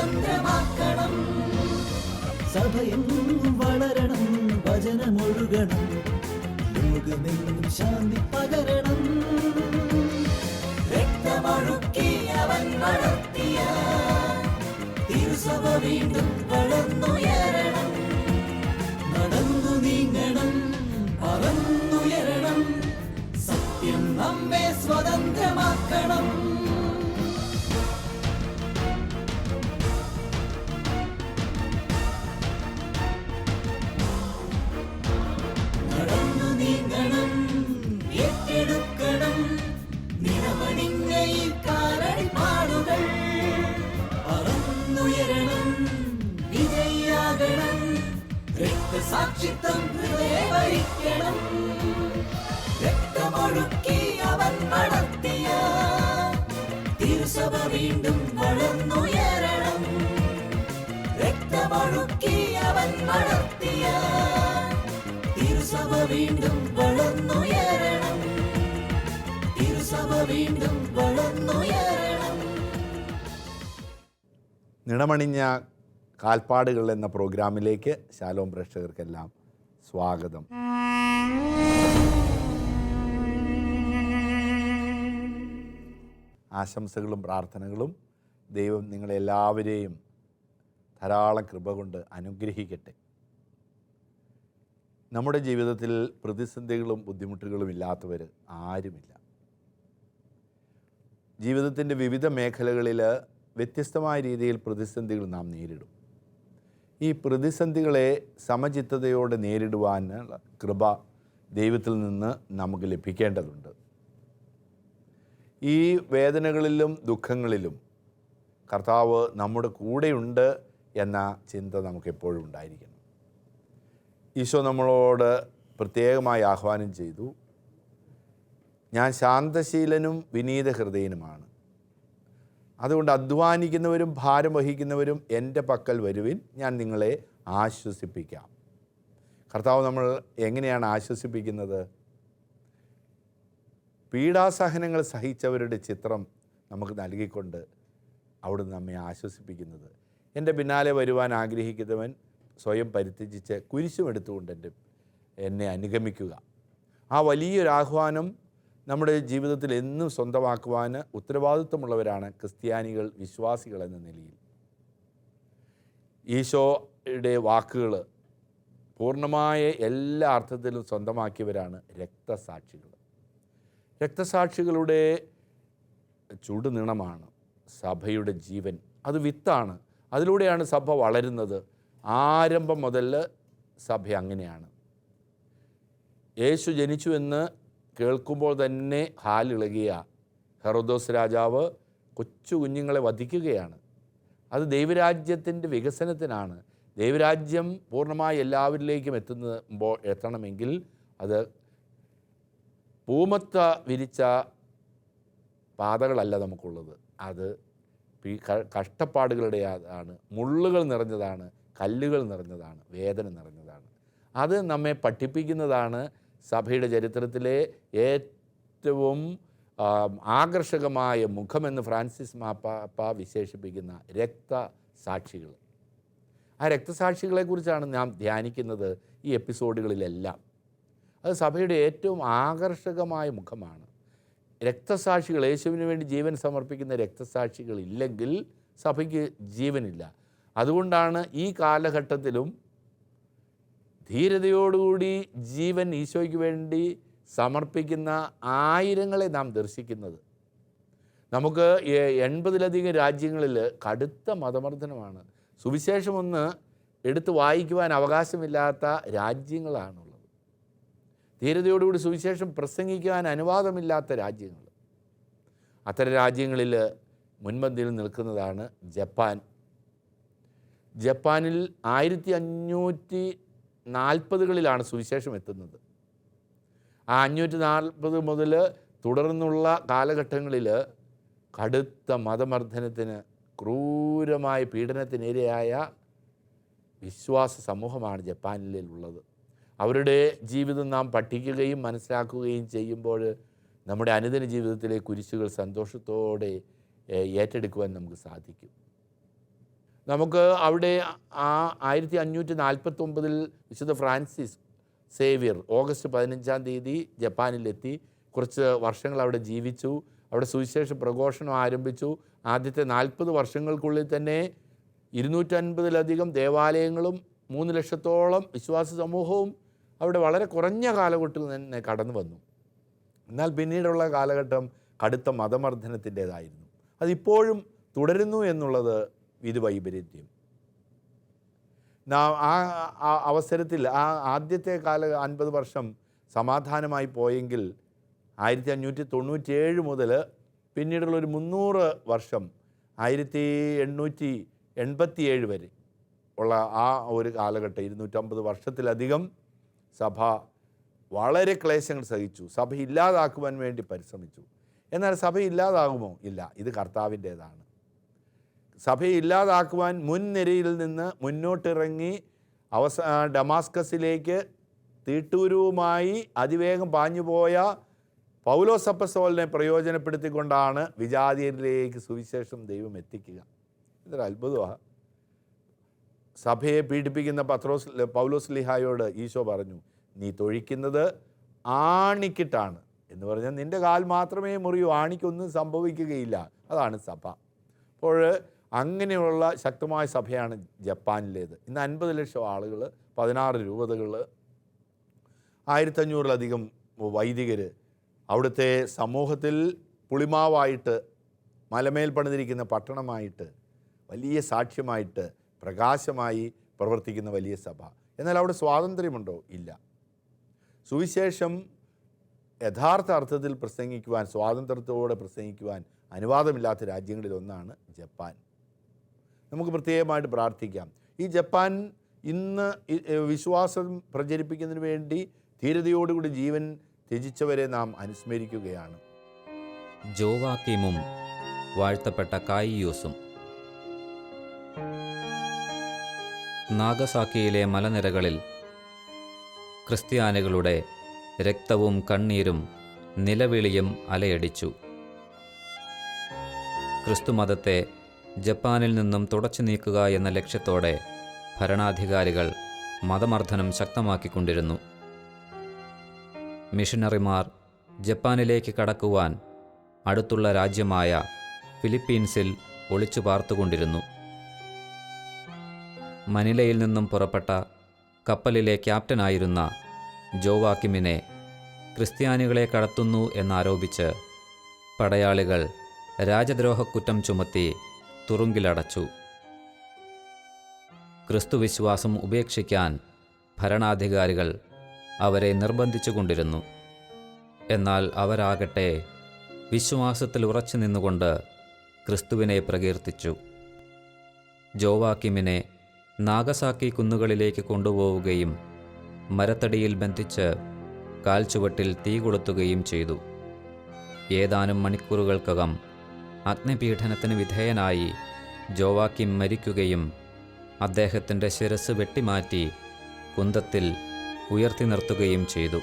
സ്വതന്ത്രമാക്കണം സഭയെന്നും വളരണം ഭജനമൊഴുകണം. ലോകമെങ്ങും ശാന്തി പകരണം. രക്തമൊഴുക്കിയവൻ വളർത്തിയ തിരുസഭ വീണ്ടും വളർന്നുയരണം. നടന്നു നീങ്ങണം പറന്നുയരണം സത്യം നമ്മെ സ്വതന്ത്രമാക്കണം. രക്തസാക്ഷിത്വം ഹൃദയവരിക്കണം. രക്തമൊഴുക്കി അവൻ നടത്തിയ തിരുസഭ വീണ്ടും വളർന്നുയരണം. രക്തമൊഴുക്കി അവൻ നടത്തിയ തിരുസഭ വീണ്ടും വളർന്നുയരണം. തിരുസഭ വീണ്ടും വളർന്നുയരണം. നിണമണിഞ്ഞ കാൽപ്പാടുകൾ എന്ന പ്രോഗ്രാമിലേക്ക് ശാലോം പ്രേക്ഷകർക്കെല്ലാം സ്വാഗതം. ആശംസകളും പ്രാർത്ഥനകളും ദൈവം നിങ്ങളെല്ലാവരെയും ധാരാളം കൃപ കൊണ്ട് അനുഗ്രഹിക്കട്ടെ. നമ്മുടെ ജീവിതത്തിൽ പ്രതിസന്ധികളും ബുദ്ധിമുട്ടുകളും ഇല്ലാത്തവർ ആരുമില്ല. ജീവിതത്തിന്റെ വിവിധ മേഖലകളിൽ വ്യത്യസ്തമായ രീതിയിൽ പ്രതിസന്ധികൾ നാം നേരിടും. ഈ പ്രതിസന്ധികളെ സമചിത്തതയോടെ നേരിടുവാനുള്ള കൃപ ദൈവത്തിൽ നിന്ന് നമുക്ക് ലഭിക്കേണ്ടതുണ്ട്. ഈ വേദനകളിലും ദുഃഖങ്ങളിലും കർത്താവ് നമ്മുടെ കൂടെയുണ്ട് എന്ന ചിന്ത നമുക്കെപ്പോഴും ഉണ്ടായിരിക്കണം. ഈശോ നമ്മളോട് പ്രത്യേകമായി ആഹ്വാനം ചെയ്തു ഞാൻ ശാന്തശീലനും വിനീത ഹൃദയനുമാണ് അതുകൊണ്ട് അധ്വാനിക്കുന്നവരും ഭാരം വഹിക്കുന്നവരും എന്റെ പക്കൽ വരുവിൻ. ഞാൻ നിങ്ങളെ ആശ്വസിപ്പിക്കാം. കർത്താവ് നമ്മൾ എങ്ങനെയാണ് ആശ്വസിപ്പിക്കുന്നത്? പീഡാസഹനങ്ങൾ സഹിച്ചവരുടെ ചിത്രം നമുക്ക് നൽകിക്കൊണ്ട് അവിടുന്ന് നമ്മെ ആശ്വസിപ്പിക്കുന്നത്. എന്റെ പിന്നാലെ വരുവാൻ ആഗ്രഹിക്കുന്നവൻ സ്വയം പരിത്യജിച്ച് കുരിശുമെടുത്തുകൊണ്ട് എന്റെ എന്നെ അനുഗമിക്കുക. ആ വലിയൊരു ആഹ്വാനം നമ്മുടെ ജീവിതത്തിൽ എന്നും സ്വന്തമാക്കുവാൻ ഉത്തരവാദിത്വമുള്ളവരാണ് ക്രിസ്ത്യാനികൾ വിശ്വാസികൾ എന്ന നിലയിൽ. ഈശോയുടെ വാക്കുകൾ പൂർണമായ എല്ലാ അർത്ഥത്തിലും സ്വന്തമാക്കിയവരാണ് രക്തസാക്ഷികൾ. രക്തസാക്ഷികളുടെ ചുടുനിണമാണ് സഭയുടെ ജീവൻ. അത് വിത്താണ്. അതിലൂടെയാണ് സഭ വളരുന്നത്. ആരംഭം മുതൽ സഭ അങ്ങനെയാണ്. യേശു ജനിച്ചു എന്ന് കേൾക്കുമ്പോൾ തന്നെ ഹാലിളകിയ ഹെറോദോസ് രാജാവ് കൊച്ചു കുഞ്ഞുങ്ങളെ വധിക്കുകയാണ്. അത് ദൈവരാജ്യത്തിന്റെ വികസനത്തിനാണ്. ദൈവരാജ്യം പൂർണമായി എല്ലാവരിലേക്കും എത്തുമ്പോൾ എത്തണമെങ്കിൽ അത് പൂമത്ത വിരിച്ച പാതകളല്ല നമുക്കുള്ളത്. അത് കഷ്ടപ്പാടുകളുടെ ആണ്. മുള്ളുകൾ നിറഞ്ഞതാണ് കല്ലുകൾ നിറഞ്ഞതാണ് വേദന നിറഞ്ഞതാണ്. അത് നമ്മെ പഠിപ്പിക്കുന്നതാണ് സഭയുടെ ചരിത്രത്തിലെ ഏറ്റവും ആകർഷകമായ മുഖമെന്ന് ഫ്രാൻസിസ് മാപ്പാപ്പ വിശേഷിപ്പിക്കുന്ന രക്തസാക്ഷികൾ. ആ രക്തസാക്ഷികളെക്കുറിച്ചാണ് നാം ധ്യാനിക്കുന്നത് ഈ എപ്പിസോഡുകളിലെല്ലാം. അത് സഭയുടെ ഏറ്റവും ആകർഷകമായ മുഖമാണ്. രക്തസാക്ഷികൾ യേശുവിന് വേണ്ടി ജീവൻ സമർപ്പിക്കുന്ന രക്തസാക്ഷികൾ ഇല്ലെങ്കിൽ സഭയ്ക്ക് ജീവനില്ല. അതുകൊണ്ടാണ് ഈ കാലഘട്ടത്തിലും ധീരതയോടുകൂടി ജീവൻ ഈശോയ്ക്ക് വേണ്ടി സമർപ്പിക്കുന്ന ആയിരങ്ങളെ നാം ദർശിക്കുന്നത്. നമുക്ക് എൺപതിലധികം രാജ്യങ്ങളിൽ കടുത്ത മതമർദ്ദനമാണ്. സുവിശേഷമൊന്ന് എടുത്ത് വായിക്കുവാൻ അവകാശമില്ലാത്ത രാജ്യങ്ങളാണുള്ളത്. ധീരതയോടുകൂടി സുവിശേഷം പ്രസംഗിക്കുവാൻ അനുവാദമില്ലാത്ത രാജ്യങ്ങൾ. അത്തരം രാജ്യങ്ങളിൽ മുൻപന്തിയിൽ നിൽക്കുന്നതാണ് ജപ്പാൻ. ജപ്പാനിൽ ആയിരത്തി അഞ്ഞൂറ്റി നാൽപ്പതുകളിലാണ് സുവിശേഷം എത്തുന്നത്. ആ അഞ്ഞൂറ്റി നാൽപ്പത് മുതൽ തുടർന്നുള്ള കാലഘട്ടങ്ങളിൽ കടുത്ത മതമർദ്ദനത്തിന് ക്രൂരമായ പീഡനത്തിനിരയായ വിശ്വാസ സമൂഹമാണ് ജപ്പാനിലുള്ളത്. അവരുടെ ജീവിതം നാം പഠിക്കുകയും മനസ്സിലാക്കുകയും ചെയ്യുമ്പോൾ നമ്മുടെ അനുദിന ജീവിതത്തിലെ കുരിശുകൾ സന്തോഷത്തോടെ ഏറ്റെടുക്കുവാൻ നമുക്ക് സാധിക്കും. നമുക്ക് അവിടെ ആ ആയിരത്തി അഞ്ഞൂറ്റി നാൽപ്പത്തി ഒമ്പതിൽ വിശുദ്ധ ഫ്രാൻസിസ് സേവിയർ ഓഗസ്റ്റ് പതിനഞ്ചാം തീയതി ജപ്പാനിലെത്തി. കുറച്ച് വർഷങ്ങൾ അവിടെ ജീവിച്ചു. അവിടെ സുവിശേഷ പ്രഘോഷണം ആരംഭിച്ചു. ആദ്യത്തെ നാൽപ്പത് വർഷങ്ങൾക്കുള്ളിൽ തന്നെ ഇരുന്നൂറ്റൻപതിലധികം ദേവാലയങ്ങളും മൂന്ന് ലക്ഷത്തോളം വിശ്വാസ സമൂഹവും അവിടെ വളരെ കുറഞ്ഞ കാലഘട്ടത്തിൽ തന്നെ കടന്നു വന്നു. എന്നാൽ പിന്നീടുള്ള കാലഘട്ടം കടുത്ത മതമർദ്ദനത്തിന്റേതായിരുന്നു. അതിപ്പോഴും തുടരുന്നു എന്നുള്ളത് ഇത് വൈപരീത്യം. നാം ആ അവസരത്തിൽ ആ ആദ്യത്തെ കാല അൻപത് വർഷം സമാധാനമായി പോയെങ്കിൽ ആയിരത്തി അഞ്ഞൂറ്റി തൊണ്ണൂറ്റിയേഴ് മുതൽ പിന്നീടുള്ള ഒരു മുന്നൂറ് വർഷം ആയിരത്തി എണ്ണൂറ്റി എൺപത്തിയേഴ് വരെ ഉള്ള ആ ഒരു കാലഘട്ടം ഇരുന്നൂറ്റമ്പത് വർഷത്തിലധികം സഭ വളരെ ക്ലേശങ്ങൾ സഹിച്ചു. സഭ ഇല്ലാതാക്കുവാൻ വേണ്ടി പരിശ്രമിച്ചു. എന്നാൽ സഭ ഇല്ലാതാകുമോ? ഇല്ല. ഇത് കർത്താവിന്റേതാണ്. സഭയെ ഇല്ലാതാക്കുവാൻ മുൻനിരയിൽ നിന്ന് മുന്നോട്ടിറങ്ങി അവസ ഡമാസ്കസിലേക്ക് തീട്ടൂരുവുമായി അതിവേഗം പാഞ്ഞുപോയ പൗലോസപ്പസോലിനെ പ്രയോജനപ്പെടുത്തിക്കൊണ്ടാണ് വിജാതിയരിലേക്ക് സുവിശേഷം ദൈവം എത്തിക്കുക. ഇതൊരു അത്ഭുതമാണ് സഭയെ പീഡിപ്പിക്കുന്ന പത്രോസ് പൗലോസ് ലിഹായോട് ഈശോ പറഞ്ഞു നീ തൊഴിക്കുന്നത് ആണിക്കിട്ടാണ്. എന്ന് പറഞ്ഞാൽ നിന്റെ കാൽ മാത്രമേ മുറിയൂ ആണിക്കൊന്നും സംഭവിക്കുകയില്ല. അതാണ് സഭ. അപ്പോൾ അങ്ങനെയുള്ള ശക്തമായ സഭയാണ് ജപ്പാനിലേത്. ഇന്ന് അൻപത് ലക്ഷം ആളുകൾ പതിനാറ് രൂപതകൾ ആയിരത്തഞ്ഞൂറിലധികം വൈദികർ അവിടുത്തെ സമൂഹത്തിൽ പുളിമാവായിട്ട് മലമേൽ പണിതിരിക്കുന്ന പട്ടണമായിട്ട് വലിയ സാക്ഷ്യമായിട്ട് പ്രകാശമായി പ്രവർത്തിക്കുന്ന വലിയ സഭ. എന്നാൽ അവിടെ സ്വാതന്ത്ര്യമുണ്ടോ? ഇല്ല. സുവിശേഷം യഥാർത്ഥ അർത്ഥത്തിൽ പ്രസംഗിക്കുവാൻ സ്വാതന്ത്ര്യത്തോടെ പ്രസംഗിക്കുവാൻ അനുവാദമില്ലാത്ത രാജ്യങ്ങളിലൊന്നാണ് ജപ്പാൻ. നമുക്ക് പ്രത്യേകമായിട്ട് പ്രാർത്ഥിക്കാം. ഈ ജപ്പാൻ ഇന്ന് വിശ്വാസം പ്രചരിപ്പിക്കുന്നതിന് വേണ്ടി ധീരതയോടുകൂടി ജീവൻ ത്യജിച്ചവരെ നാം അനുസ്മരിക്കുകയാണ്. ജോവാക്കിമും വാഴ്ത്തപ്പെട്ട കായിയൂസും നാഗസാക്കിയിലെ മലനിരകളിൽ ക്രിസ്ത്യാനികളുടെ രക്തവും കണ്ണീരും നിലവിളിയും അലയടിച്ചു. ക്രിസ്തുമതത്തെ ജപ്പാനിൽ നിന്നും തുടച്ചു നീക്കുക എന്ന ലക്ഷ്യത്തോടെ ഭരണാധികാരികൾ മതമർദ്ദനം ശക്തമാക്കിക്കൊണ്ടിരുന്നു. മിഷനറിമാർ ജപ്പാനിലേക്ക് കടക്കുവാൻ അടുത്തുള്ള രാജ്യമായ ഫിലിപ്പീൻസിൽ ഒളിച്ചു പാർത്തുകൊണ്ടിരുന്നു. മനിലയിൽ നിന്നും പുറപ്പെട്ട കപ്പലിലെ ക്യാപ്റ്റനായിരുന്ന ജോവാക്കിമിനെ ക്രിസ്ത്യാനികളെ കടത്തുന്നു എന്നാരോപിച്ച് പടയാളികൾ രാജദ്രോഹക്കുറ്റം ചുമത്തി തുറുങ്കിലടച്ചു. ക്രിസ്തുവിശ്വാസം ഉപേക്ഷിക്കാൻ ഭരണാധികാരികൾ അവരെ നിർബന്ധിച്ചുകൊണ്ടിരുന്നു. എന്നാൽ അവരാകട്ടെ വിശ്വാസത്തിൽ ഉറച്ചു നിന്നുകൊണ്ട് ക്രിസ്തുവിനെ പ്രകീർത്തിച്ചു. ജോവാക്കിമിനെ നാഗസാക്കി കുന്നുകളിലേക്ക് കൊണ്ടുപോവുകയും മരത്തടിയിൽ ബന്ധിച്ച് കാൽച്ചുവട്ടിൽ തീ കൊളുത്തുകയും ചെയ്തു. ഏതാനും മണിക്കൂറുകൾക്കകം അഗ്നിപീഡനത്തിന് വിധേയനായി ജോവാക്കിം മരിക്കുകയും അദ്ദേഹത്തിന്റെ ശിരസ് വെട്ടിമാറ്റി കുന്തത്തിൽ ഉയർത്തി നിർത്തുകയും ചെയ്തു.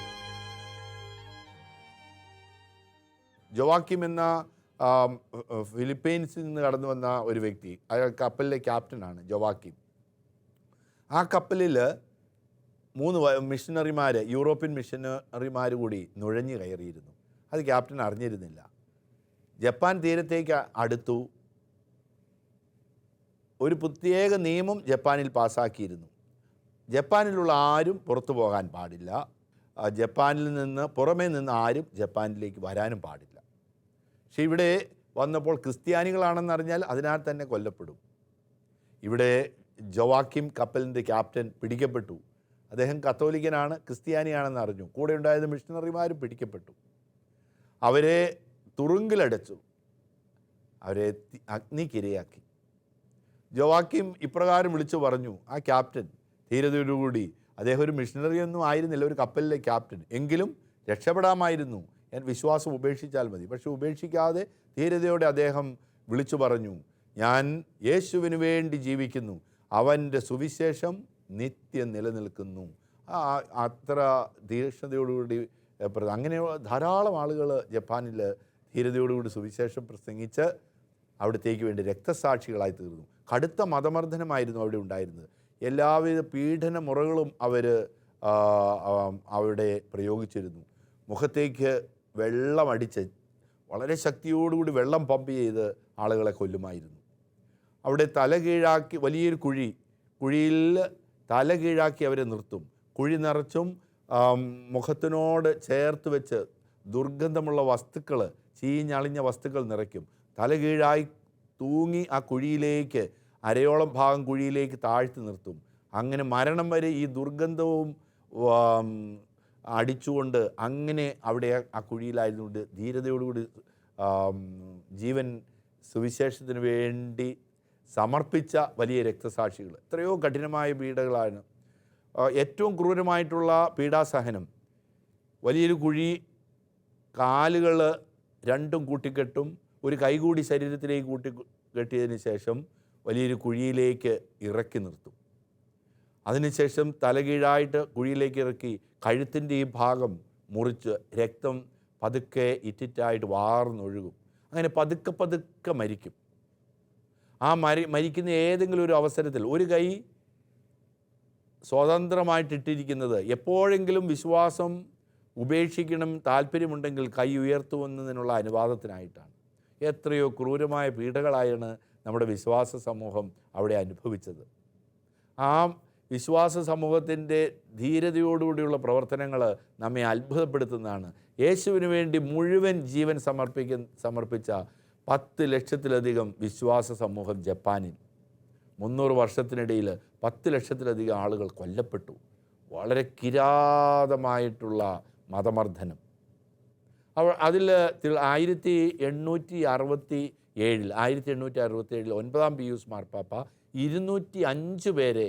ജോവാക്കിം എന്ന ഫിലിപ്പീൻസിൽ നിന്ന് കടന്നു വന്ന ഒരു വ്യക്തി അയാൾ കപ്പലിലെ ക്യാപ്റ്റനാണ് ജോവാക്കിം ആ കപ്പലിൽ മൂന്ന് മിഷനറിമാർ യൂറോപ്യൻ മിഷനറിമാർ കൂടി നുഴഞ്ഞു കയറിയിരുന്നു. അത് ക്യാപ്റ്റൻ അറിഞ്ഞിരുന്നില്ല. ജപ്പാൻ തീരത്തേക്ക് അടുത്തു. ഒരു പ്രത്യേക നിയമം ജപ്പാനിൽ പാസാക്കിയിരുന്നു. ജപ്പാനിലുള്ള ആരും പുറത്തു പോകാൻ പാടില്ല. ജപ്പാനിൽ നിന്ന് പുറമേ നിന്ന് ആരും ജപ്പാനിലേക്ക് വരാനും പാടില്ല. പക്ഷെ ഇവിടെ വന്നപ്പോൾ ക്രിസ്ത്യാനികളാണെന്നറിഞ്ഞാൽ അതിനാൽ തന്നെ കൊല്ലപ്പെടും. ഇവിടെ ജോവാക്കിം കപ്പലിന്റെ ക്യാപ്റ്റൻ പിടിക്കപ്പെട്ടു. അദ്ദേഹം കത്തോലിക്കനാണ് ക്രിസ്ത്യാനിയാണെന്ന് അറിഞ്ഞു. കൂടെ ഉണ്ടായത് മിഷണറിമാരും പിടിക്കപ്പെട്ടു. അവരെ തുറുങ്കിലടച്ചു. അവരെ അഗ്നിക്കിരയാക്കി. ജോവാക്കിം ഇപ്രകാരം വിളിച്ചു പറഞ്ഞു ആ ക്യാപ്റ്റൻ ധീരതയോടുകൂടി അദ്ദേഹം ഒരു മിഷണറി ഒന്നും ആയിരുന്നില്ല ഒരു കപ്പലിലെ ക്യാപ്റ്റൻ. എങ്കിലും രക്ഷപ്പെടാമായിരുന്നു. ഞാൻ വിശ്വാസം ഉപേക്ഷിച്ചാൽ മതി. പക്ഷെ ഉപേക്ഷിക്കാതെ ധീരതയോടെ അദ്ദേഹം വിളിച്ചു പറഞ്ഞു ഞാൻ യേശുവിന് വേണ്ടി ജീവിക്കുന്നു. അവന്റെ സുവിശേഷം നിത്യം നിലനിൽക്കുന്നു. അത്ര തീക്ഷ്ണതയോടുകൂടി അങ്ങനെ ധാരാളം ആളുകൾ ജപ്പാനിൽ ധീരതയോടുകൂടി സുവിശേഷം പ്രസംഗിച്ച് അവിടത്തേക്ക് വേണ്ടി രക്തസാക്ഷികളായി തീർന്നു. കടുത്ത മതമർദ്ദനമായിരുന്നു അവിടെ ഉണ്ടായിരുന്നത്. എല്ലാവിധ പീഡന മുറകളും അവർ അവിടെ പ്രയോഗിച്ചിരുന്നു. മുഖത്തേക്ക് വെള്ളമടിച്ച് വളരെ ശക്തിയോടുകൂടി വെള്ളം പമ്പ് ചെയ്ത് ആളുകളെ കൊല്ലുമായിരുന്നു. അവിടെ തല കീഴാക്കി വലിയൊരു കുഴി കുഴിയിൽ തല കീഴാക്കി അവരെ നിർത്തും. കുഴി നിറച്ചും മുഖത്തിനോട് ചേർത്ത് വെച്ച് ദുർഗന്ധമുള്ള വസ്തുക്കൾ ചീഞ്ഞളിഞ്ഞ വസ്തുക്കൾ നിറയ്ക്കും. തലകീഴായി തൂങ്ങി ആ കുഴിയിലേക്ക് അരയോളം ഭാഗം കുഴിയിലേക്ക് താഴ്ത്തി നിർത്തും. അങ്ങനെ മരണം വരെ ഈ ദുർഗന്ധവും അടിച്ചുകൊണ്ട് അങ്ങനെ അവിടെ ആ- കുഴിയിലായിരുന്നുകൊണ്ട് ധീരതയോടുകൂടി ജീവൻ സുവിശേഷത്തിന് വേണ്ടി സമർപ്പിച്ച വലിയ രക്തസാക്ഷികൾ. എത്രയോ കഠിനമായ പീഡകളാണ്. ഏറ്റവും ക്രൂരമായിട്ടുള്ള പീഡാസഹനം. വലിയൊരു കുഴി കാലുകൾ രണ്ടും കൂട്ടിക്കെട്ടും ഒരു കൈകൂടി ശരീരത്തിലേക്ക് കൂട്ടി കെട്ടിയതിന് ശേഷം വലിയൊരു കുഴിയിലേക്ക് ഇറക്കി നിർത്തും. അതിനുശേഷം തലകീഴായിട്ട് കുഴിയിലേക്ക് ഇറക്കി കഴുത്തിന്റെ ഈ ഭാഗം മുറിച്ച് രക്തം പതുക്കെ ഇറ്റിറ്റായിട്ട് വാർന്നൊഴുകും. അങ്ങനെ പതുക്കെ പതുക്കെ മരിക്കും. ആ മരി മരിക്കുന്ന ഏതെങ്കിലും ഒരു അവസരത്തിൽ ഒരു കൈ സ്വതന്ത്രമായിട്ടിട്ടിരിക്കുന്നത് എപ്പോഴെങ്കിലും വിശ്വാസം ഉപേക്ഷിക്കണം താല്പര്യമുണ്ടെങ്കിൽ കൈ ഉയർത്തുവന്നതിനുള്ള അനുവാദത്തിനായിട്ടാണ്. എത്രയോ ക്രൂരമായ പീഡകളായാണ് നമ്മുടെ വിശ്വാസ സമൂഹം അവിടെ അനുഭവിച്ചത്. ആ വിശ്വാസ സമൂഹത്തിന്റെ ധീരതയോടുകൂടിയുള്ള പ്രവർത്തനങ്ങൾ നമ്മെ അത്ഭുതപ്പെടുത്തുന്നതാണ്. യേശുവിന് വേണ്ടി മുഴുവൻ ജീവൻ സമർപ്പിക്ക സമർപ്പിച്ച പത്ത് ലക്ഷത്തിലധികം വിശ്വാസ സമൂഹം ജപ്പാനിൽ. മുന്നൂറ് വർഷത്തിനിടയിൽ പത്ത് ലക്ഷത്തിലധികം ആളുകൾ കൊല്ലപ്പെട്ടു. വളരെ കിരാതമായിട്ടുള്ള മതമർദ്ദനം. അവ അതിൽ ആയിരത്തി എണ്ണൂറ്റി അറുപത്തി ഏഴിൽ ആയിരത്തി എണ്ണൂറ്റി അറുപത്തി ഏഴിൽ ഒൻപതാം പിയൂസ് മാർപ്പാപ്പ ഇരുന്നൂറ്റി അഞ്ച് പേരെ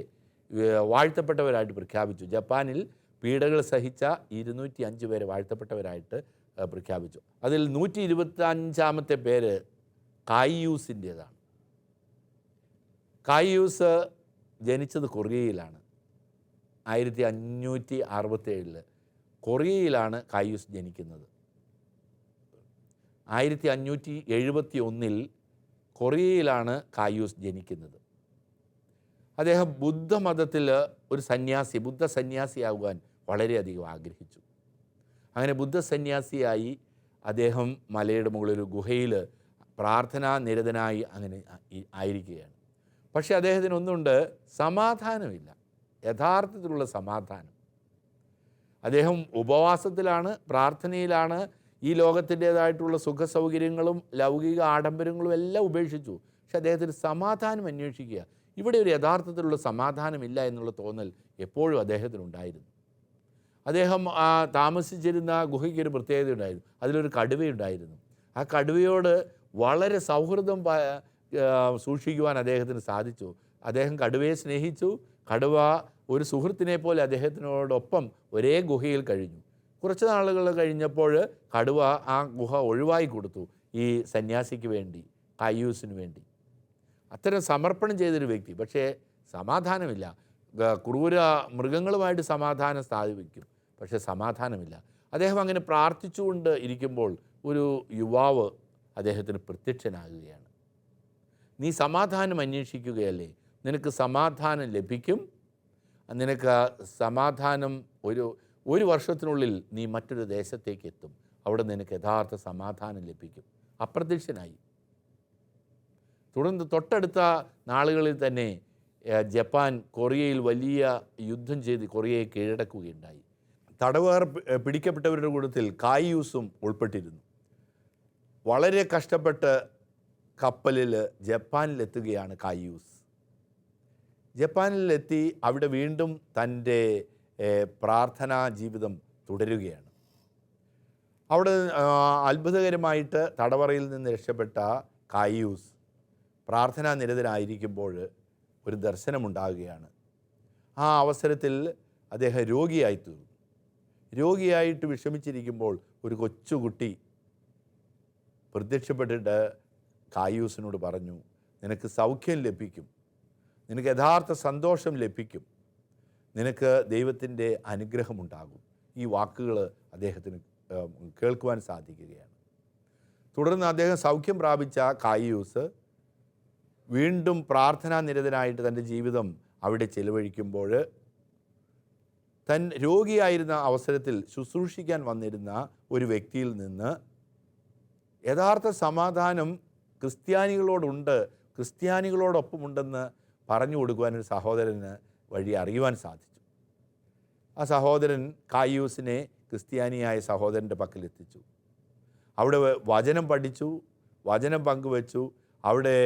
വാഴ്ത്തപ്പെട്ടവരായിട്ട് പ്രഖ്യാപിച്ചു. ജപ്പാനിൽ പീഡകൾ സഹിച്ച ഇരുന്നൂറ്റി അഞ്ച് പേരെ വാഴ്ത്തപ്പെട്ടവരായിട്ട് പ്രഖ്യാപിച്ചു. അതിൽ നൂറ്റി ഇരുപത്തി അഞ്ചാമത്തെ പേര് കായിയൂസിന്റേതാണ്. കായിയൂസ് ജനിച്ചത് കൊറിയയിലാണ്. ആയിരത്തി അഞ്ഞൂറ്റി അറുപത്തേഴിൽ കൊറിയയിലാണ് കായൂസ് ജനിക്കുന്നത്. ആയിരത്തി അഞ്ഞൂറ്റി എഴുപത്തി ഒന്നിൽ കൊറിയയിലാണ് കായൂസ് ജനിക്കുന്നത്. അദ്ദേഹം ബുദ്ധമതത്തിൽ ഒരു സന്യാസി ബുദ്ധ സന്യാസിയാകുവാൻ വളരെയധികം ആഗ്രഹിച്ചു. അങ്ങനെ ബുദ്ധ സന്യാസിയായി അദ്ദേഹം മലയുടെ മുകളിൽ ഗുഹയിൽ പ്രാർത്ഥനാ നിരതനായി അങ്ങനെ ആയിരിക്കുകയാണ്. പക്ഷേ അദ്ദേഹത്തിന് ഒന്നുണ്ട് സമാധാനമില്ല. യഥാർത്ഥത്തിലുള്ള സമാധാനം. അദ്ദേഹം ഉപവാസത്തിലാണ് പ്രാർത്ഥനയിലാണ് ഈ ലോകത്തിന്റേതായിട്ടുള്ള സുഖ സൗകര്യങ്ങളും ലൗകിക ആഡംബരങ്ങളും എല്ലാം ഉപേക്ഷിച്ചു. പക്ഷെ അദ്ദേഹത്തിന് സമാധാനം അന്വേഷിക്കുക. ഇവിടെ ഒരു യഥാർത്ഥത്തിലുള്ള സമാധാനമില്ല എന്നുള്ള തോന്നൽ എപ്പോഴും അദ്ദേഹത്തിനുണ്ടായിരുന്നു അദ്ദേഹം ആ താമസിച്ചിരുന്ന ഗുഹയ്ക്ക് ഒരു പ്രത്യേകത ഉണ്ടായിരുന്നു. അതിലൊരു കടുവയുണ്ടായിരുന്നു ആ കടുവയോട് വളരെ സൗഹൃദം സൂക്ഷിക്കുവാൻ അദ്ദേഹത്തിന് സാധിച്ചു. അദ്ദേഹം കടുവയെ സ്നേഹിച്ചു. കടുവ ഒരു സുഹൃത്തിനെ പോലെ അദ്ദേഹത്തിനോടൊപ്പം ഒരേ ഗുഹയിൽ കഴിഞ്ഞു. കുറച്ച് നാളുകൾ കഴിഞ്ഞപ്പോൾ കടുവ ആ ഗുഹ ഒഴിവായി കൊടുത്തു ഈ സന്യാസിക്ക് വേണ്ടി കായൂസിന് വേണ്ടി. അത്തരം സമർപ്പണം ചെയ്തൊരു വ്യക്തി. പക്ഷേ സമാധാനമില്ല. ക്രൂര മൃഗങ്ങളുമായിട്ട് സമാധാനം സ്ഥാപിക്കും. പക്ഷേ സമാധാനമില്ല. അദ്ദേഹം അങ്ങനെ പ്രാർത്ഥിച്ചുകൊണ്ട് ഇരിക്കുമ്പോൾ ഒരു യുവാവ് അദ്ദേഹത്തിന് പ്രത്യക്ഷനാകുകയാണ്. നീ സമാധാനം അന്വേഷിക്കുകയല്ലേ? നിനക്ക് സമാധാനം ലഭിക്കും നിനക്ക് സമാധാനം ഒരു ഒരു വർഷത്തിനുള്ളിൽ നീ മറ്റൊരു ദേശത്തേക്ക് എത്തും അവിടെ നിനക്ക് യഥാർത്ഥ സമാധാനം ലഭിക്കും. അപ്രത്യക്ഷനായി. തുടർന്ന് തൊട്ടടുത്ത നാളുകളിൽ തന്നെ ജപ്പാൻ കൊറിയയിൽ വലിയ യുദ്ധം ചെയ്ത് കൊറിയയെ കീഴടക്കുകയുണ്ടായി. തടവുകാർ പിടിക്കപ്പെട്ടവരുടെ കൂട്ടത്തിൽ കായൂസും ഉൾപ്പെട്ടിരുന്നു. വളരെ കഷ്ടപ്പെട്ട് കപ്പലിൽ ജപ്പാനിലെത്തുകയാണ് കായിയൂസ്. ജപ്പാനിലെത്തി അവിടെ വീണ്ടും തന്റെ പ്രാർത്ഥനാ ജീവിതം തുടരുകയാണ്. അവിടെ അത്ഭുതകരമായിട്ട് തടവറയിൽ നിന്ന് രക്ഷപ്പെട്ട കായൂസ് പ്രാർത്ഥനാ നിരതനായിരിക്കുമ്പോൾ ഒരു ദർശനമുണ്ടാകുകയാണ്. ആ അവസരത്തിൽ അദ്ദേഹം രോഗിയായി തീർന്നു രോഗിയായിട്ട് വിഷമിച്ചിരിക്കുമ്പോൾ ഒരു കൊച്ചുകുട്ടി പ്രത്യക്ഷപ്പെട്ടിട്ട് കായൂസിനോട് പറഞ്ഞു നിനക്ക് സൗഖ്യം ലഭിക്കും. നിനക്ക് യഥാർത്ഥ സന്തോഷം ലഭിക്കും. നിനക്ക് ദൈവത്തിന്റെ അനുഗ്രഹമുണ്ടാകും. ഈ വാക്കുകൾ അദ്ദേഹത്തിന് കേൾക്കുവാൻ സാധിക്കുകയാണ്. തുടർന്ന് അദ്ദേഹം സൗഖ്യം പ്രാപിച്ച കായൂസ് വീണ്ടും പ്രാർത്ഥനാ നിരതനായിട്ട് തന്റെ ജീവിതം അവിടെ ചെലവഴിക്കുമ്പോൾ തൻ രോഗിയായിരുന്ന അവസരത്തിൽ ശുശ്രൂഷിക്കാൻ വന്നിരുന്ന ഒരു വ്യക്തിയിൽ നിന്ന് യഥാർത്ഥ സമാധാനം ക്രിസ്ത്യാനികളോടുണ്ട് ക്രിസ്ത്യാനികളോടൊപ്പമുണ്ടെന്ന് പറഞ്ഞു കൊടുക്കുവാൻ ഒരു സഹോദരന് വഴി അറിയുവാൻ സാധിച്ചു. ആ സഹോദരൻ കായൂസിനെ ക്രിസ്ത്യാനിയായ സഹോദരന്റെ പക്കലെത്തിച്ചു അവിടെ വചനം പഠിച്ചു വചനം പങ്കുവച്ചു അവിടെ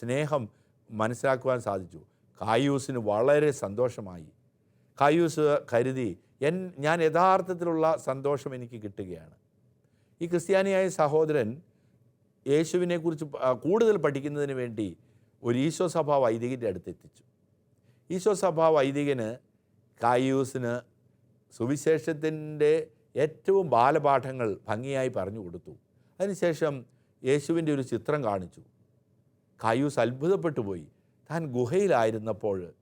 സ്നേഹം മനസ്സിലാക്കുവാൻ സാധിച്ചു. കായൂസിന് വളരെ സന്തോഷമായി. കായൂസ് കരുതി എൻ ഞാൻ യഥാർത്ഥത്തിലുള്ള സന്തോഷം എനിക്ക് കിട്ടുകയാണ്. ഈ ക്രിസ്ത്യാനിയായ സഹോദരൻ യേശുവിനെക്കുറിച്ച് കൂടുതൽ പഠിക്കുന്നതിന് വേണ്ടി ഒരു ഈശോ സഭ വൈദികന്റെ അടുത്ത് എത്തിച്ചു ഈശോ സഭ വൈദികന് കായൂസിന് സുവിശേഷത്തിന്റെ ഏറ്റവും ബാലപാഠങ്ങൾ ഭംഗിയായി പറഞ്ഞു കൊടുത്തു. അതിനുശേഷം യേശുവിന്റെ ഒരു ചിത്രം കാണിച്ചു. കായൂസ് അത്ഭുതപ്പെട്ടു പോയി. താൻ ഗുഹയിലായിരുന്നപ്പോൾ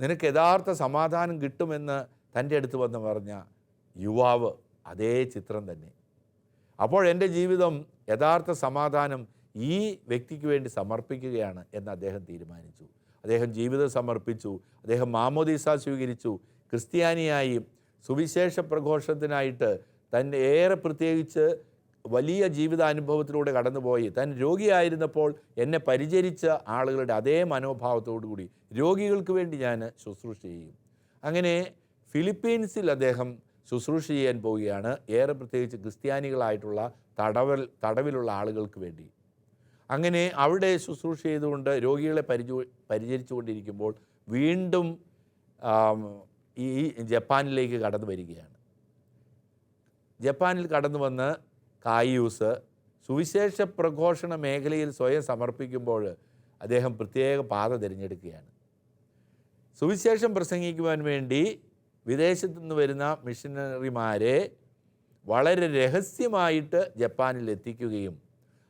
നിനക്ക് യഥാർത്ഥ സമാധാനം കിട്ടുമെന്ന് തന്റെ അടുത്ത് വന്ന് പറഞ്ഞ യുവാവ് അതേ ചിത്രം തന്നെ. അപ്പോൾ എന്റെ ജീവിതം യഥാർത്ഥ സമാധാനം ഈ വ്യക്തിക്ക് വേണ്ടി സമർപ്പിക്കുകയാണ് എന്ന് അദ്ദേഹം തീരുമാനിച്ചു. അദ്ദേഹം ജീവിതം സമർപ്പിച്ചു. അദ്ദേഹം മാമോദീസ സ്വീകരിച്ചു. ക്രിസ്ത്യാനിയായി സുവിശേഷ പ്രഘോഷത്തിനായിട്ട് തന്നെ ഏറെ പ്രത്യേകിച്ച് വലിയ ജീവിതാനുഭവത്തിലൂടെ കടന്നുപോയി. താൻ രോഗിയായിരുന്നപ്പോൾ എന്നെ പരിചരിച്ച ആളുകളുടെ അതേ മനോഭാവത്തോടു കൂടി രോഗികൾക്ക് വേണ്ടി ഞാൻ ശുശ്രൂഷ ചെയ്യും. അങ്ങനെ ഫിലിപ്പീൻസിൽ അദ്ദേഹം ശുശ്രൂഷ ചെയ്യാൻ പോവുകയാണ്. ഏറെ പ്രത്യേകിച്ച് ക്രിസ്ത്യാനികളായിട്ടുള്ള തടവൽ തടവിലുള്ള ആളുകൾക്ക് വേണ്ടി. അങ്ങനെ അവിടെ ശുശ്രൂഷ ചെയ്തുകൊണ്ട് രോഗികളെ പരിച പരിചരിച്ചുകൊണ്ടിരിക്കുമ്പോൾ വീണ്ടും ഈ ജപ്പാനിലേക്ക് കടന്നു വരികയാണ്. ജപ്പാനിൽ കടന്നു വന്ന് കായൂസ് സുവിശേഷ പ്രഘോഷണ മേഖലയിൽ സ്വയം സമർപ്പിക്കുമ്പോൾ അദ്ദേഹം പ്രത്യേക പാത തിരഞ്ഞെടുക്കുകയാണ്. സുവിശേഷം പ്രസംഗിക്കുവാൻ വേണ്ടി വിദേശത്തു നിന്ന് വരുന്ന മിഷനറിമാരെ വളരെ രഹസ്യമായിട്ട് ജപ്പാനിൽ എത്തിക്കുകയും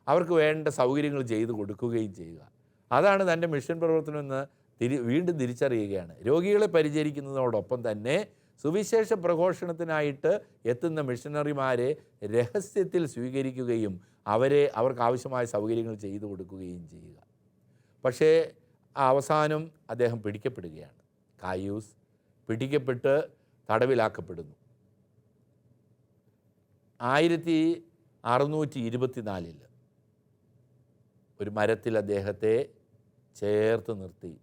അവർക്ക് വേണ്ട സൗകര്യങ്ങൾ ചെയ്തു കൊടുക്കുകയും ചെയ്യുക. അതാണ് തന്റെ മിഷൻ പ്രവർത്തനം എന്ന് തിരി വീണ്ടും തിരിച്ചറിയുകയാണ്. രോഗികളെ പരിചരിക്കുന്നതോടൊപ്പം തന്നെ സുവിശേഷ പ്രഘോഷണത്തിനായിട്ട് എത്തുന്ന മിഷനറിമാരെ രഹസ്യത്തിൽ സ്വീകരിക്കുകയും അവരെ അവർക്ക് ആവശ്യമായ സൗകര്യങ്ങൾ ചെയ്തു കൊടുക്കുകയും ചെയ്യുക. പക്ഷേ അവസാനം അദ്ദേഹം പിടിക്കപ്പെടുകയാണ്. കായൂസ് പിടിക്കപ്പെട്ട് തടവിലാക്കപ്പെടുന്നു. ആയിരത്തി അറുന്നൂറ്റി ഇരുപത്തിനാലിൽ ഒരു മരത്തിൽ അദ്ദേഹത്തെ ചേർത്ത് നിർത്തി.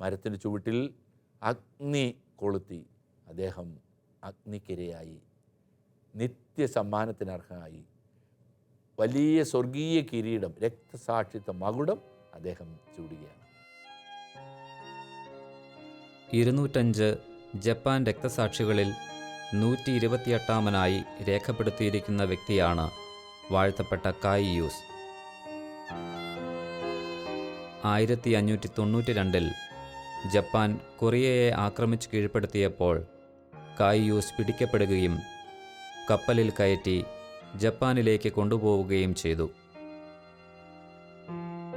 മരത്തിന്റെ ചുവട്ടിൽ അഗ്നി കൊളുത്തി. അദ്ദേഹം അഗ്നിക്കിരയായി. നിത്യ അർഹമായി വലിയ സ്വർഗീയ കിരീടം രക്തസാക്ഷിത്വ മകുടം അദ്ദേഹം ചൂടുകയാണ്. ഇരുന്നൂറ്റഞ്ച് ജപ്പാൻ രക്തസാക്ഷികളിൽ നൂറ്റി ഇരുപത്തിയെട്ടാമനായി രേഖപ്പെടുത്തിയിരിക്കുന്ന വ്യക്തിയാണ് വാഴ്ത്തപ്പെട്ട കായിയൂസ്. ആയിരത്തി അഞ്ഞൂറ്റി തൊണ്ണൂറ്റി രണ്ടിൽ ജപ്പാൻ കൊറിയയെ ആക്രമിച്ച് കീഴ്പ്പെടുത്തിയപ്പോൾ കായൂസ് പിടിക്കപ്പെടുകയും കപ്പലിൽ കയറ്റി ജപ്പാനിലേക്ക് കൊണ്ടുപോവുകയും ചെയ്തു.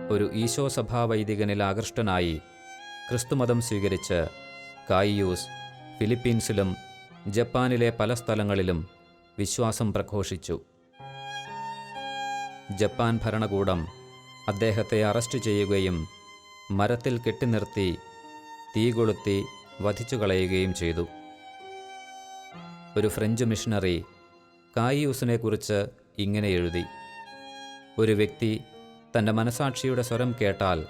ഒരു ഈശോ സഭാ വൈദികനിൽ ആകൃഷ്ടനായി ക്രിസ്തുമതം സ്വീകരിച്ച് കായൂസ് ഫിലിപ്പീൻസിലും ജപ്പാനിലെ പല സ്ഥലങ്ങളിലും വിശ്വാസം പ്രഘോഷിച്ചു. ജപ്പാൻ ഭരണകൂടം അദ്ദേഹത്തെ അറസ്റ്റ് ചെയ്യുകയും മരത്തിൽ കെട്ടിനിർത്തി തീ കൊളുത്തി വധിച്ചു കളയുകയും ചെയ്തു. ഒരു ഫ്രഞ്ച് മിഷണറി കായിയൂസിനെക്കുറിച്ച് ഇങ്ങനെ എഴുതി. ഒരു വ്യക്തി തന്റെ മനസാക്ഷിയുടെ സ്വരം കേട്ടാൽ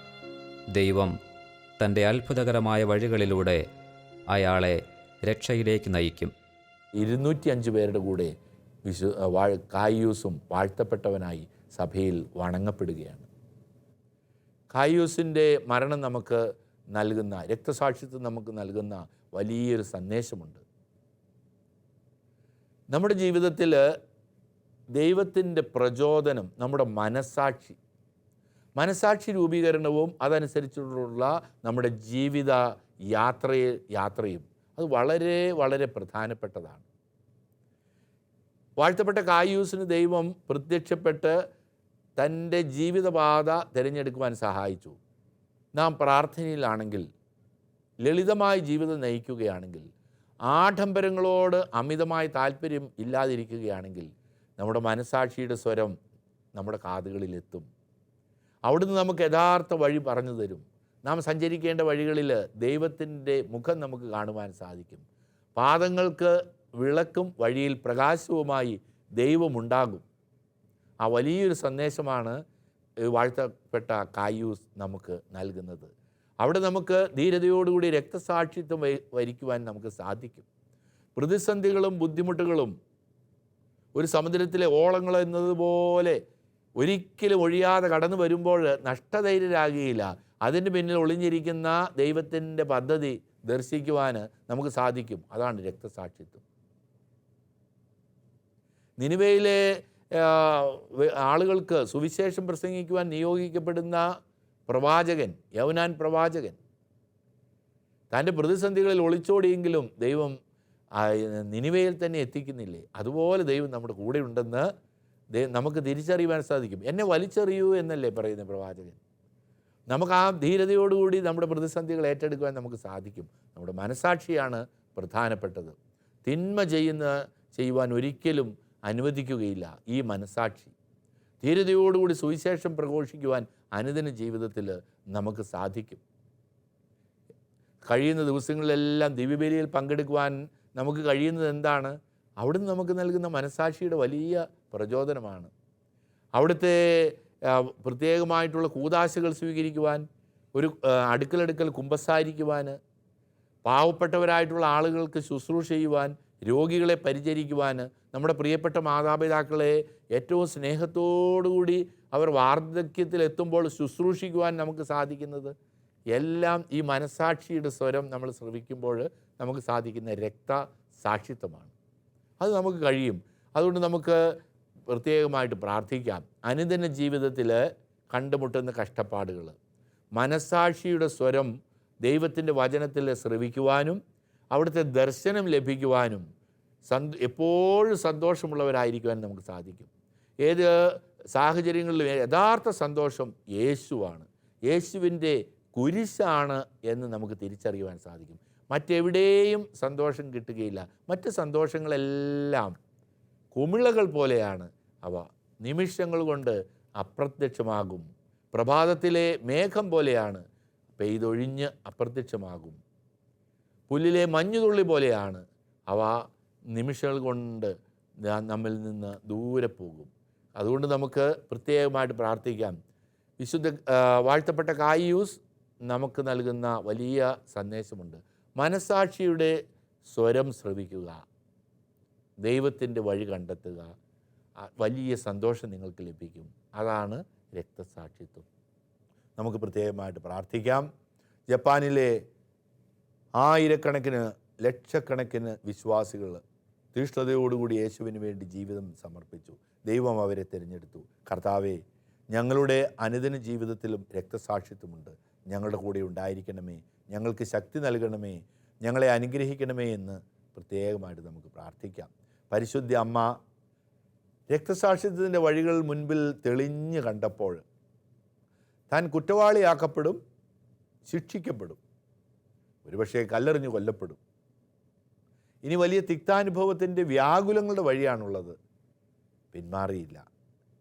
ദൈവം തന്റെ അത്ഭുതകരമായ വഴികളിലൂടെ അയാളെ രക്ഷയിലേക്ക് നയിക്കും. ഇരുന്നൂറ്റി അഞ്ച് പേരുടെ കൂടെ വിശു കായൂസും വാഴ്ത്തപ്പെട്ടവനായി സഭയിൽ വണങ്ങപ്പെടുകയാണ്. കായൂസിന്റെ മരണം നമുക്ക് നൽകുന്ന രക്തസാക്ഷിത്വം നമുക്ക് നൽകുന്ന വലിയൊരു സന്ദേശമുണ്ട്. നമ്മുടെ ജീവിതത്തിൽ ദൈവത്തിന്റെ പ്രചോദനം നമ്മുടെ മനസാക്ഷി മനസാക്ഷി രൂപീകരണവും അതനുസരിച്ചുള്ള നമ്മുടെ ജീവിത യാത്രയെ യാത്രയും അത് വളരെ വളരെ പ്രധാനപ്പെട്ടതാണ്. വാഴ്ത്തപ്പെട്ട കായൂസിന് ദൈവം പ്രത്യക്ഷപ്പെട്ട് തന്റെ ജീവിതപാത തിരഞ്ഞെടുക്കുവാൻ സഹായിച്ചു. നാം പ്രാർത്ഥനയിലാണെങ്കിൽ ലളിതമായി ജീവിതം നയിക്കുകയാണെങ്കിൽ ആഡംബരങ്ങളോട് അമിതമായ താല്പര്യം ഇല്ലാതിരിക്കുകയാണെങ്കിൽ നമ്മുടെ മനസാക്ഷിയുടെ സ്വരം നമ്മുടെ കാതുകളിലെത്തും. അവിടുന്ന് നമുക്ക് യഥാർത്ഥ വഴി പറഞ്ഞു തരും. നാം സഞ്ചരിക്കേണ്ട വഴികളിൽ ദൈവത്തിന്റെ മുഖം നമുക്ക് കാണുവാൻ സാധിക്കും. പാദങ്ങൾക്ക് വിളക്കും വഴിയിൽ പ്രകാശവുമായി ദൈവമുണ്ടാകും. ആ വലിയൊരു സന്ദേശമാണ് വാഴ്ത്തപ്പെട്ട കായൂസ് നമുക്ക് നൽകുന്നത്. അവിടെ നമുക്ക് ധീരതയോടുകൂടി രക്തസാക്ഷിത്വം വരിക്കുവാൻ നമുക്ക് സാധിക്കും. പ്രതിസന്ധികളും ബുദ്ധിമുട്ടുകളും ഒരു സമുദ്രത്തിലെ ഓളങ്ങൾ എന്നതുപോലെ ഒരിക്കലും ഒഴിയാതെ കടന്നു വരുമ്പോൾ നഷ്ടധൈര്യരാകുകയില്ല. അതിന് പിന്നിൽ ഒളിഞ്ഞിരിക്കുന്ന ദൈവത്തിന്റെ പദ്ധതി ദർശിക്കുവാൻ നമുക്ക് സാധിക്കും. അതാണ് രക്തസാക്ഷിത്വം. നിനിവയിലെ ആളുകൾക്ക് സുവിശേഷം പ്രസംഗിക്കുവാൻ നിയോഗിക്കപ്പെടുന്ന പ്രവാചകൻ യവനാൻ പ്രവാചകൻ തന്റെ പ്രതിസന്ധികളിൽ ഒളിച്ചോടിയെങ്കിലും ദൈവം നിനിവയിൽ തന്നെ എത്തിക്കുന്നില്ലേ? അതുപോലെ ദൈവം നമ്മുടെ കൂടെ ഉണ്ടെന്ന് നമുക്ക് തിരിച്ചറിയുവാൻ സാധിക്കും. എന്നെ വലിച്ചെറിയൂ എന്നല്ലേ പറയുന്ന പ്രവാചകൻ. നമുക്ക് ആ ധീരതയോടുകൂടി നമ്മുടെ പ്രതിസന്ധികൾ ഏറ്റെടുക്കുവാൻ നമുക്ക് സാധിക്കും. നമ്മുടെ മനസാക്ഷിയാണ് പ്രധാനപ്പെട്ടത്. തിന്മ ചെയ്യുന്ന ചെയ്യുവാൻ ഒരിക്കലും അനുവദിക്കുകയില്ല. ഈ മനസാക്ഷി. ധീരതയോടുകൂടി സുവിശേഷം പ്രഘോഷിക്കുവാൻ അനുദിന ജീവിതത്തിൽ നമുക്ക് സാധിക്കും. കഴിയുന്ന ദിവസങ്ങളിലെല്ലാം ദിവ്യബലിയിൽ പങ്കെടുക്കുവാൻ നമുക്ക് കഴിയുന്നത് എന്താണ്? അവിടുന്ന് നമുക്ക് നൽകുന്ന മനസാക്ഷിയുടെ വലിയ പ്രചോദനമാണ്. അവിടുത്തെ പ്രത്യേകമായിട്ടുള്ള കൂതാശകൾ സ്വീകരിക്കുവാൻ ഒരു അടുക്കലടുക്കൽ കുമ്പസാരിക്കുവാൻ പാവപ്പെട്ടവരായിട്ടുള്ള ആളുകൾക്ക് ശുശ്രൂഷ ചെയ്യുവാൻ രോഗികളെ പരിചരിക്കുവാൻ നമ്മുടെ പ്രിയപ്പെട്ട മാതാപിതാക്കളെ ഏറ്റവും സ്നേഹത്തോടുകൂടി അവർ വാർദ്ധക്യത്തിലെത്തുമ്പോൾ ശുശ്രൂഷിക്കുവാൻ നമുക്ക് സാധിക്കുന്നത് എല്ലാം ഈ മനസാക്ഷിയുടെ സ്വരം നമ്മൾ ശ്രവിക്കുമ്പോൾ നമുക്ക് സാധിക്കുന്ന രക്ത സാക്ഷിത്വമാണ് അത് നമുക്ക് കഴിയും. അതുകൊണ്ട് നമുക്ക് പ്രത്യേകമായിട്ട് പ്രാർത്ഥിക്കാം. അനുദിന ജീവിതത്തിൽ കണ്ടുമുട്ടുന്ന കഷ്ടപ്പാടുകൾ മനസാക്ഷിയുടെ സ്വരം ദൈവത്തിന്റെ വചനത്തിൽ ശ്രവിക്കുവാനും അവിടുത്തെ ദർശനം ലഭിക്കുവാനും സന്ത എപ്പോഴും സന്തോഷമുള്ളവരായിരിക്കുവാൻ നമുക്ക് സാധിക്കും. ഏത് സാഹചര്യങ്ങളിലും യഥാർത്ഥ സന്തോഷം യേശുവാണ്. യേശുവിന്റെ കുരിശാണ് എന്ന് നമുക്ക് തിരിച്ചറിയുവാൻ സാധിക്കും. മറ്റെവിടെയും സന്തോഷം കിട്ടുകയില്ല. മറ്റ് സന്തോഷങ്ങളെല്ലാം കുമിളകൾ പോലെയാണ് അവ. നിമിഷങ്ങൾ കൊണ്ട് അപ്രത്യക്ഷമാകും. പ്രഭാതത്തിലെ മേഘം പോലെയാണ് പെയ്തൊഴിഞ്ഞ് അപ്രത്യക്ഷമാകും. പുല്ലിലെ മഞ്ഞുതുള്ളി പോലെയാണ് അവ നിമിഷങ്ങൾ കൊണ്ട് നമ്മിൽ നിന്ന് ദൂരെ പോകും. അതുകൊണ്ട് നമുക്ക് പ്രത്യേകമായിട്ട് പ്രാർത്ഥിക്കാം. വിശുദ്ധ വാഴ്ത്തപ്പെട്ട കായൂസ് നമുക്ക് നൽകുന്ന വലിയ സന്ദേശമുണ്ട്. മനസാക്ഷിയുടെ സ്വരം ശ്രവിക്കുക. ദൈവത്തിന്റെ വഴി കണ്ടെത്തുക. വലിയ സന്തോഷം നിങ്ങൾക്ക് ലഭിക്കും. അതാണ് രക്തസാക്ഷിത്വം. നമുക്ക് പ്രത്യേകമായിട്ട് പ്രാർത്ഥിക്കാം. ജപ്പാനിലെ ആയിരക്കണക്കിന് ലക്ഷക്കണക്കിന് വിശ്വാസികൾ തീഷ്ണതയോടുകൂടി യേശുവിന് വേണ്ടി ജീവിതം സമർപ്പിച്ചു. ദൈവം അവരെ തിരഞ്ഞെടുത്തു. കർത്താവെ ഞങ്ങളുടെ അനുദിന ജീവിതത്തിലും രക്തസാക്ഷിത്വമുണ്ട്. ഞങ്ങളുടെ കൂടെ ഉണ്ടായിരിക്കണമേ. ഞങ്ങൾക്ക് ശക്തി നൽകണമേ. ഞങ്ങളെ അനുഗ്രഹിക്കണമേ എന്ന് പ്രത്യേകമായിട്ട് നമുക്ക് പ്രാർത്ഥിക്കാം. പരിശുദ്ധ അമ്മ രക്തസാക്ഷിത്വത്തിന്റെ വഴികൾ മുൻപിൽ തെളിഞ്ഞു കണ്ടപ്പോൾ താൻ കുറ്റവാളിയാക്കപ്പെടും ശിക്ഷിക്കപ്പെടും. ഒരുപക്ഷെ കല്ലെറിഞ്ഞ് കൊല്ലപ്പെടും. ഇനി വലിയ തിക്താനുഭവത്തിന്റെ വ്യാകുലങ്ങളുടെ വഴിയാണുള്ളത്. പിന്മാറിയില്ല.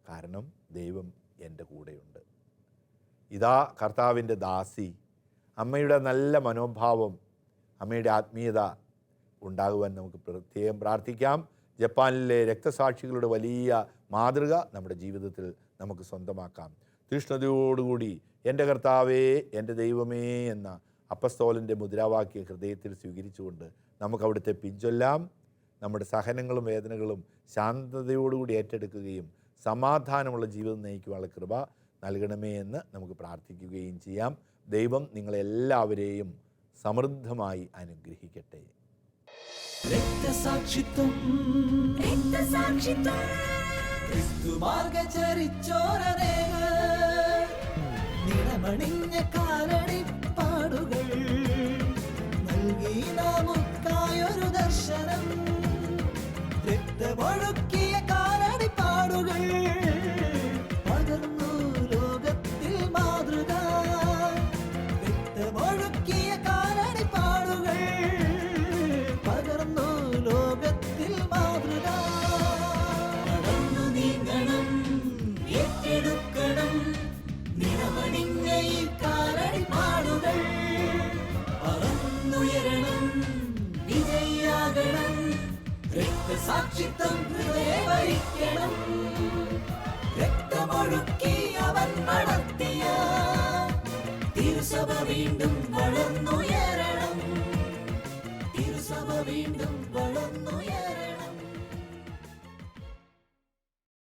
കാരണം ദൈവം എന്റെ കൂടെയുണ്ട്. ഇതാ കർത്താവിന്റെ ദാസി. അമ്മയുടെ നല്ല മനോഭാവം അമ്മയുടെ ആത്മീയത ഉണ്ടാകുവാൻ നമുക്ക് പ്രത്യേകം പ്രാർത്ഥിക്കാം. ജപ്പാനിലെ രക്തസാക്ഷികളുടെ വലിയ മാതൃക നമ്മുടെ ജീവിതത്തിൽ നമുക്ക് സ്വന്തമാക്കാം. തീഷ്ണതയോടുകൂടി എന്റെ കർത്താവേ എന്റെ ദൈവമേ എന്ന അപ്പസ്തോലന്റെ മുദ്രാവാക്യം ഹൃദയത്തിൽ സ്വീകരിച്ചുകൊണ്ട് നമുക്ക് അവിടുത്തെ പിഞ്ചൊല്ലാം നമ്മുടെ സഹനങ്ങളും വേദനകളും ശാന്തതയോടുകൂടി ഏറ്റെടുക്കുകയും സമാധാനമുള്ള ജീവിതം നയിക്കുവാനുള്ള കൃപ നൽകണമേ എന്ന് നമുക്ക് പ്രാർത്ഥിക്കുകയും ചെയ്യാം. ദൈവം നിങ്ങളെല്ലാവരെയും സമൃദ്ധമായി അനുഗ്രഹിക്കട്ടെ. രക്തസാക്ഷിത്വം. രക്തസാക്ഷിത്വം. ക്രിസ്തുമാർഗ കാലടി നൽകി നമുക്കായൊരു ദർശനം രക്തമൊഴുക്കിയ കാലടി സാക്ഷിത്വം ഹൃദയെ വഹിക്കണം രക്തമൊഴുക്കി അവൻ നടത്തിയ തിരുസഭ വീണ്ടും വളർന്നുയരണം. തിരുസഭ വീണ്ടും